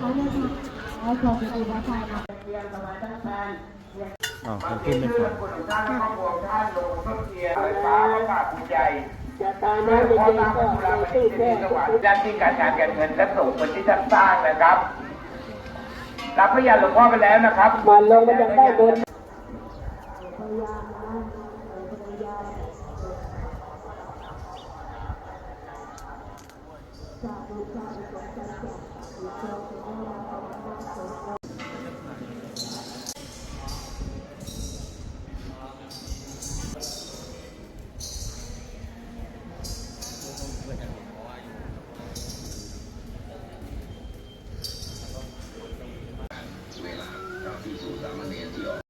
อ๋อมันขึ้นไม่พอท่านครอบครัวท่านลงพ่อเกียรติฟ้าประกาศภูมิใจจะตายไม่อตามพระคุณาไปที่นี่สวรรค์ด้านที่การงานการเงินและสูงเมือนที่ท่านสร้างนะครับรับพระยาหลวงพ่อไปแล้วนะครับมันลงมาจากใต้บนจา 祝咱们年底哦。